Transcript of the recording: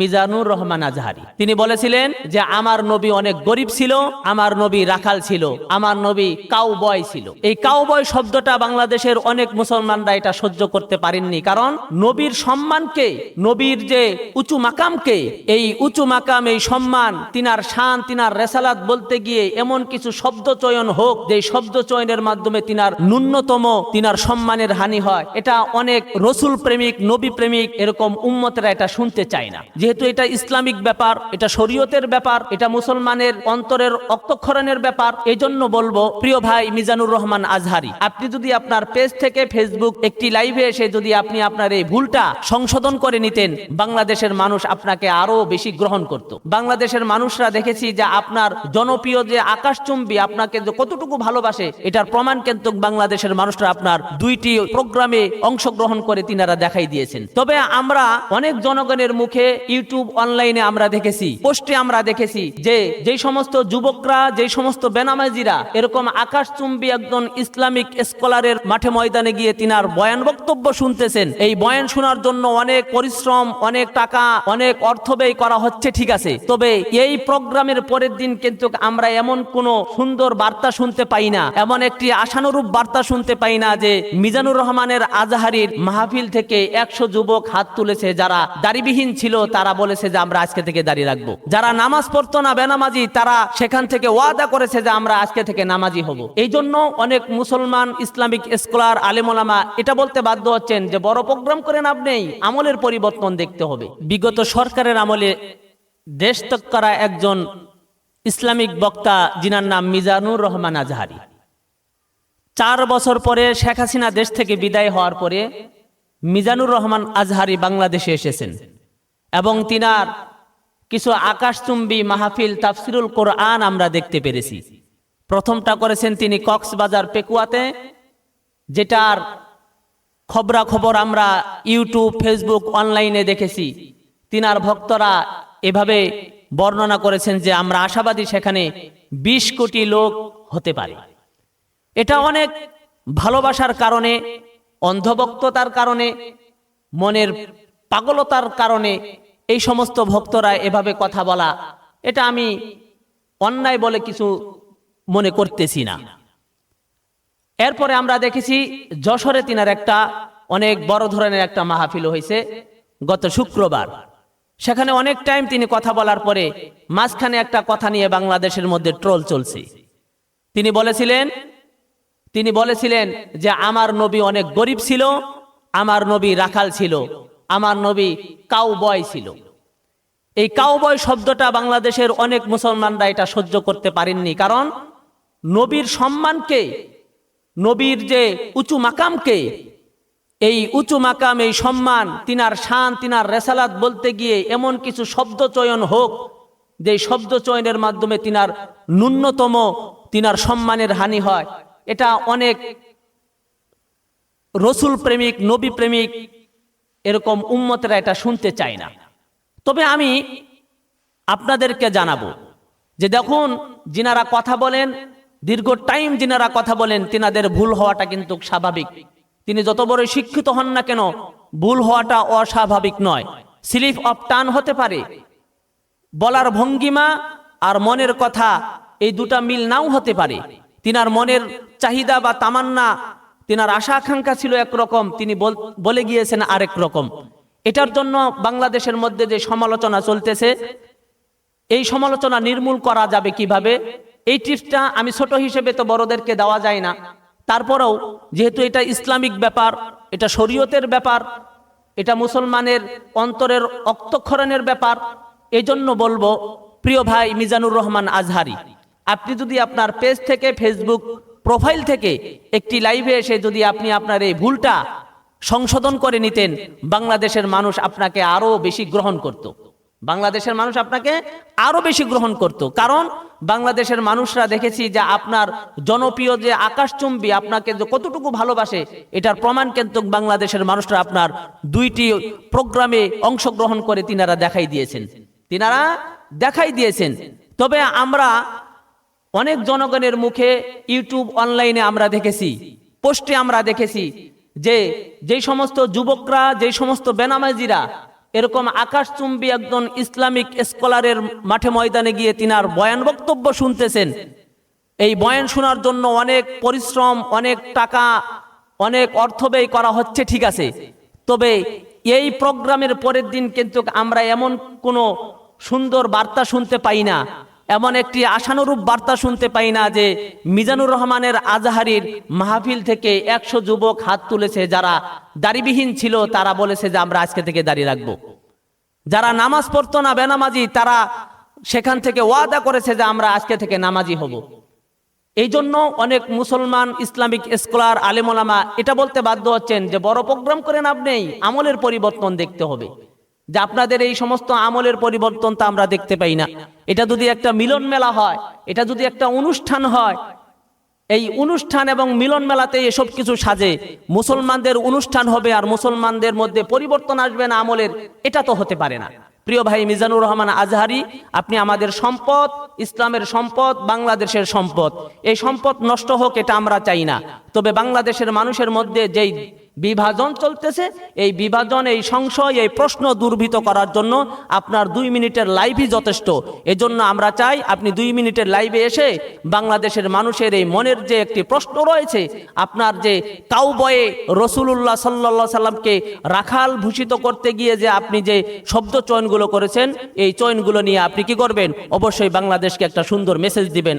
মিজানুর রহমান আজহারি। তিনি বলেছিলেন যে, আমার নবী অনেক গরিব ছিল, আমার নবী রাখাল ছিল, আমার নবী কাউ বয় ছিল। এই কাউ বয় শব্দটা বাংলাদেশের অনেক মুসলমানরা এটা সহ্য করতে পারেননি। কারণ নবীর সম্মানকে নবীর যে উঁচু মাকামকে এই উঁচু মাকাম, এই সম্মান, তিনার শান, তিনার রেসালাত বলতে গিয়ে এমন কিছু শব্দ চয়ন হোক, যে শব্দ চয়নের মাধ্যমে তিনার ন্যূনতম, তিনার সম্মানের হানি হয়। এটা অনেক রসুল প্রেমিক, নবী প্রেমিক এরকম উম্মতেরা এটা শুনতে চায় না। যেহেতু এটা ইসলামিক ব্যাপার, এটা শরীয়তের ব্যাপার, এটা মুসলমানের অন্তরের অক্তক্ষরণের ব্যাপার এই জন্য বলব, প্রিয় ভাই মিজানুর রহমান আজহারি, আপনি যদি আপনার পেজ থেকে ফেসবুক একটি লাইভে এসে যদি আপনি আপনার এই ভুলটা সংশোধন করে নিতেন, বাংলাদেশের মানুষ আপনাকে আরও বেশি গ্রহণ করত। বাংলাদেশের মানুষরা দেখেছি যে আপনার জনপ্রিয় যে আকাশচুম্বী আপনাকে যে কতটুকু ভালোবাসে, এটার প্রমাণ কিন্তু বাংলাদেশের মানুষরা আপনার দুইটি প্রোগ্রামে অংশগ্রহণ করে তিনারা দেখাই দিয়েছেন। তবে আমরা অনেক জনগণের মুখে ইউটিউব অনলাইনে আমরা দেখেছি, পোস্টে আমরা দেখেছি যে যেই সমস্ত যুবকরা, যেই সমস্ত বেনামাজিরা, এরকম আকাশচুম্বী একজন ইসলামিক স্কলারের মাঠে ময়দানে গিয়ে তিনার বয়ান বক্তব্য শুনতেছেন। এই বয়ান শোনার জন্য অনেক পরিশ্রম, অনেক টাকা, অনেক অর্থ ব্যয় করা হচ্ছে, ঠিক আছে। তবে এই প্রোগ্রামের পরের দিন কিন্তু আমরা এমন কোন সুন্দর বার্তা শুনতে পাই না, এমন একটি আশানুরূপ বার্তা শুনতে পাই না যে মিজানুর রহমানের আজহারির মাহফিল থেকে একশো যুবক হাত তুলেছে যারা দাড়িবিহীন ছিল, তারা বলেছে যে আমরা আজকে থেকে দাঁড়িয়ে রাখব। যারা নামাজ পড়তো না বেনামাজি, তারা সেখান থেকে ওয়াদা করেছে যে আমরা আজকে থেকে নামাজি হব। এই জন্য অনেক মুসলমান ইসলামিক স্কলার, আলেমোলামা এটা বলতে বাধ্য হচ্ছেন যে বড় প্রোগ্রাম করে লাভ নেই, আমলের পরিবর্তন দেখতে হবে। বিগত সরকারের আমলে দেশ ত্যাগ করা একজন ইসলামিক বক্তা যিনার নাম মিজানুর রহমান আজহারি। চার বছর পরে শেখ হাসিনা দেশ থেকে বিদায় হওয়ার পরে মিজানুর রহমান আজহারি বাংলাদেশে এসেছেন। এবং তিনার কিছু আকাশচুম্বী মাহফিল তাফসিরুল কোরআন আমরা দেখতে পেরেছি। প্রথমটা করেছেন তিনি কক্সবাজার পেকুয়াতে, যেটার খবরা খবর আমরা ইউটিউব, ফেসবুক অনলাইনে দেখেছি। তিনার ভক্তরা এভাবে বর্ণনা করেছেন যে আমরা আশাবাদী সেখানে ২০ কোটি লোক হতে পারে। এটা অনেক ভালোবাসার কারণে, অন্ধভক্ততার কারণে, মনের পাগলতার কারণে এই সমস্ত ভক্তরা এভাবে কথা বলা, এটা আমি অন্যায় বলে কিছু মনে করতেছি না। এরপরে আমরা দেখেছি যশোরে তিনার একটা অনেক বড় ধরনের একটা মাহফিল হয়েছে গত শুক্রবার। সেখানে অনেক টাইম তিনি কথা বলার পরে মাঝখানে একটা কথা নিয়ে বাংলাদেশের মধ্যে ট্রোল চলছে। তিনি বলেছিলেন তিনি বলেছিলেন যে, আমার নবী অনেক গরিব ছিল, আমার নবী রাখাল ছিল আমার নবী কাউ বয় ছিল। এই কাউবয় শব্দটা বাংলাদেশের অনেক মুসলমানরা এটা সহ্য করতে পারেননি। কারণ নবীর সম্মানকে নবীর যে উঁচু মাকামকে এই উঁচু মাকাম, এই সম্মান, তিনার শান, তিনার রেসালাত বলতে গিয়ে এমন কিছু শব্দ চয়ন হোক যে শব্দ চয়নের মাধ্যমে তিনার ন্যূনতম, তিনার সম্মানের হানি হয়। এটা অনেক রসুল প্রেমিক, নবী প্রেমিক এরকম উম্মতেরা এটা শুনতে চায় না। তবে আমি আপনাদেরকে জানাব যে দেখুন, যিনারা কথা বলেন, দীর্ঘ টাইম যিনারা কথা বলেন, তিনাদের ভুল হওয়াটা কিন্তু স্বাভাবিক। তিনি যত বড় শিক্ষিত হন না কেন, ভুল হওয়াটা অস্বাভাবিক নয়। স্লিপ অফ টান হতে পারে। বলার ভঙ্গিমা আর মনের কথা এই দুটা মিল নাও হতে পারে। তিনার মনের চাহিদা বা তামান্না তিনার আশা আকাঙ্ক্ষা ছিল একরকম, তিনি বল- বলে গিয়েছেন আরেক রকম। এটার জন্য বাংলাদেশের মধ্যে যে সমালোচনা চলতেছে, এই সমালোচনা নির্মূল করা যাবে কীভাবে? এই টিপসটা আমি ছোট হিসেবে তো বড়দেরকে দেওয়া যায় না। তারপরেও যেহেতু এটা ইসলামিক ব্যাপার, এটা শরীয়তের ব্যাপার, এটা মুসলমানের অন্তরের অক্তক্ষরণের ব্যাপার এই জন্য বলব, প্রিয় ভাই মিজানুর রহমান আজহারি, আপনি যদি আপনার পেজ থেকে ফেসবুক প্রোফাইল থেকে একটি লাইভে এসে যদি আপনি আপনার এই ভুলটা সংশোধন করে নিতেন, বাংলাদেশের মানুষ আপনাকে আরও বেশি গ্রহণ করত। বাংলাদেশের মানুষ আপনাকে আরও বেশি গ্রহণ করত। কারণ বাংলাদেশের মানুষরা দেখেছি যে আপনার জনপ্রিয় যে আকাশচুম্বী আপনাকে যে কতটুকু ভালোবাসে, এটার প্রমাণ কিন্তু বাংলাদেশের মানুষরা আপনার দুইটি প্রোগ্রামে অংশগ্রহণ করে তিনারা দেখাই দিয়েছেন। তিনারা দেখাই দিয়েছেন। তবে আমরা অনেক জনগণের মুখে ইউটিউব অনলাইনে আমরা দেখেছি, পোস্টে আমরা দেখেছি যে যেই সমস্ত যুবকরা, যেই সমস্ত বেনামাজিরা এরকম আকাশচুম্বী একজন ইসলামিক স্কলারের মাঠে ময়দানে গিয়ে তিনার বয়ান বক্তব্য শুনতেছেন। এই বয়ান শোনার জন্য অনেক পরিশ্রম, অনেক টাকা, অনেক অর্থ ব্যয় করা হচ্ছে, ঠিক আছে। তবে এই প্রোগ্রামের পরের দিন কিন্তু আমরা এমন কোনো সুন্দর বার্তা শুনতে পাই না। এমন একটি আশানুরূপ বার্তা শুনতে পাই না যে মিজানুর রহমানের আজহারির মাহফিল থেকে একশো যুবক হাত তুলেছে যারা দাড়িবিহীন ছিল, তারা বলেছে যে আমরা আজকে থেকে দাঁড়িয়ে রাখব। যারা নামাজ পড়তো না, বেনামাজি, তারা সেখান থেকে ওয়াদা করেছে যে আমরা আজকে থেকে নামাজি হব। এই জন্য অনেক মুসলমান ইসলামিক স্কলার, আলেমোলামা এটা বলতে বাধ্য হচ্ছেন যে বড় প্রোগ্রাম করেন আপনি আমলের পরিবর্তন দেখতে হবে। যে আপনাদের এই সমস্ত আমলের পরিবর্তন তা আমরা দেখতে পাই না। এটা যদি একটা মিলন মেলা হয়, এটা যদি একটা অনুষ্ঠান হয়, এই অনুষ্ঠান এবং মিলন মেলাতে এসব কিছু সাজে, মুসলমানদের অনুষ্ঠান হবে আর মুসলমানদের মধ্যে পরিবর্তন আসবে না আমলের, এটা তো হতে পারে না। প্রিয় ভাই মিজানুর রহমান আজহারি, আপনি আমাদের সম্পদ, ইসলামের সম্পদ, বাংলাদেশের সম্পদ, এই সম্পদ নষ্ট হোক এটা আমরা চাই না। তবে বাংলাদেশের মানুষের মধ্যে যেই বিভাজন চলতেছে। এই বিভাজন, এই সংশয়, এই প্রশ্ন দুর্ভীত করার জন্য আপনার দুই মিনিটের লাইভই যথেষ্ট। এজন্য আমরা চাই আপনি দুই মিনিটের লাইভে এসে বাংলাদেশের মানুষের এই মনের যে একটি প্রশ্ন রয়েছে, আপনার যে কাউবয়ে রসুল্লাহ সাল্লা সাল্লামকে রাখাল ভূষিত করতে গিয়ে যে আপনি যে শব্দ চয়নগুলো করেছেন, এই চয়নগুলো নিয়ে আপনি কি করবেন? অবশ্যই বাংলাদেশকে একটা সুন্দর মেসেজ দিবেন।